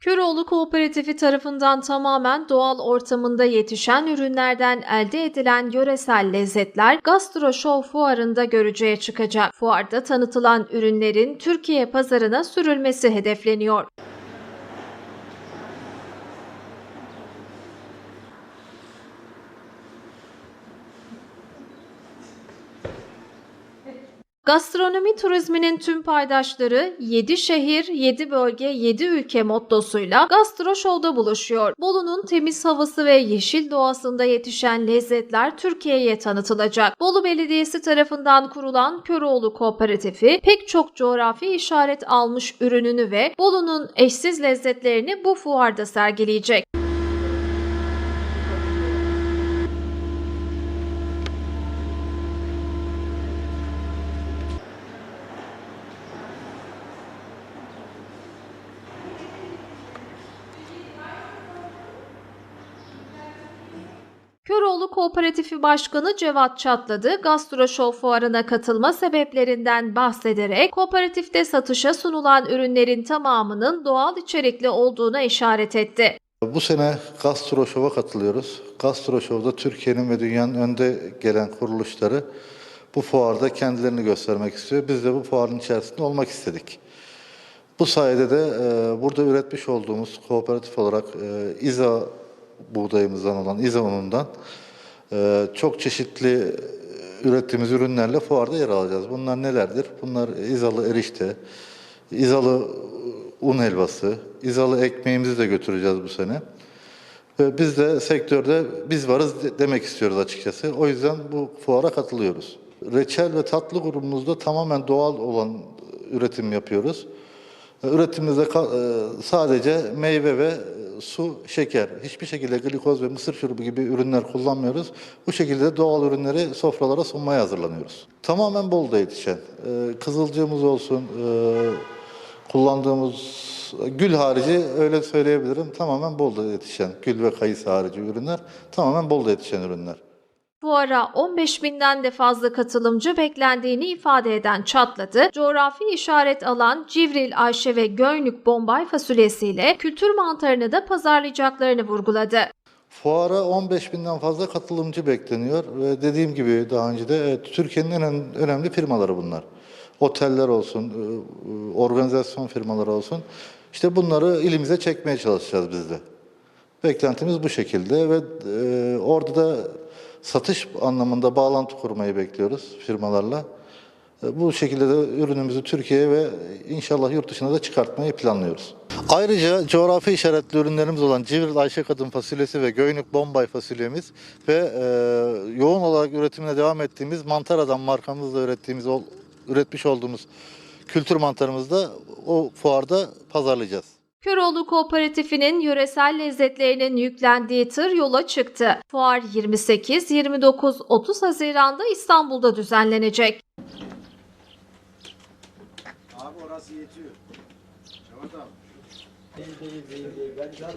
Köroğlu Kooperatifi tarafından tamamen doğal ortamında yetişen ürünlerden elde edilen yöresel lezzetler Gastro Show fuarında görücüye çıkacak. Fuarda tanıtılan ürünlerin Türkiye pazarına sürülmesi hedefleniyor. Gastronomi turizminin tüm paydaşları 7 şehir, 7 bölge, 7 ülke mottosuyla Gastro Show'da buluşuyor. Bolu'nun temiz havası ve yeşil doğasında yetişen lezzetler Türkiye'ye tanıtılacak. Bolu Belediyesi tarafından kurulan Köroğlu Kooperatifi pek çok coğrafi işaret almış ürününü ve Bolu'nun eşsiz lezzetlerini bu fuarda sergileyecek. Köroğlu Kooperatifi Başkanı Cevat Çatladı, Gastro Show fuarına katılma sebeplerinden bahsederek kooperatifte satışa sunulan ürünlerin tamamının doğal içerikli olduğuna işaret etti. Bu sene Gastro Show'a katılıyoruz. Gastro Show'da Türkiye'nin ve dünyanın önde gelen kuruluşları bu fuarda kendilerini göstermek istiyor. Biz de bu fuarın içerisinde olmak istedik. Bu sayede de e, burada üretmiş olduğumuz kooperatif olarak e, İZA buğdayımızdan olan İZA unundan e, çok çeşitli e, ürettiğimiz ürünlerle fuarda yer alacağız. Bunlar nelerdir? Bunlar İZAlı erişte, İZAlı un helvası, İZAlı ekmeğimizi de götüreceğiz bu sene. Ve biz de sektörde biz varız de- demek istiyoruz açıkçası. O yüzden bu fuara katılıyoruz. Reçel ve tatlı grubumuzda tamamen doğal olan üretim yapıyoruz. Üretimimizde e, sadece meyve ve su, şeker. Hiçbir şekilde glikoz ve mısır şurubu gibi ürünler kullanmıyoruz. Bu şekilde doğal ürünleri sofralara sunmaya hazırlanıyoruz. Tamamen Bolu'da yetişen. e, Kızılcığımız olsun, e, kullandığımız gül harici öyle söyleyebilirim. Tamamen Bolu'da yetişen, gül ve kayısı harici ürünler tamamen Bolu'da yetişen ürünler. Fuara 15 binden de fazla katılımcı beklendiğini ifade eden Çatladı, coğrafi işaret alan Civril Ayşe ve Göynük Bombay fasulyesiyle kültür mantarını da pazarlayacaklarını vurguladı. Fuara 15 binden fazla katılımcı bekleniyor ve dediğim gibi daha önce de Türkiye'nin en ön- önemli firmaları bunlar. Oteller olsun, e, e, organizasyon firmaları olsun. İşte bunları ilimize çekmeye çalışacağız biz de. Beklentimiz bu şekilde ve e, orada da satış anlamında bağlantı kurmayı bekliyoruz firmalarla. E, Bu şekilde de ürünümüzü Türkiye'ye ve inşallah yurt dışına da çıkartmayı planlıyoruz. Ayrıca coğrafi işaretli ürünlerimiz olan Civril Ayşe Kadın fasulyesi ve Göynük Bombay fasulyemiz ve e, yoğun olarak üretimine devam ettiğimiz Mantar Adam markamızla ürettiğimiz ol- üretmiş olduğumuz kültür mantarımızı da o fuarda pazarlayacağız. Köroğlu Kooperatifi'nin yöresel lezzetlerinin yüklendiği tır yola çıktı. Fuar 28, 29, 30 Haziran'da İstanbul'da düzenlenecek. Abi orası yetiyor. Cevat abi. Değil değil değil değil. Ben zaten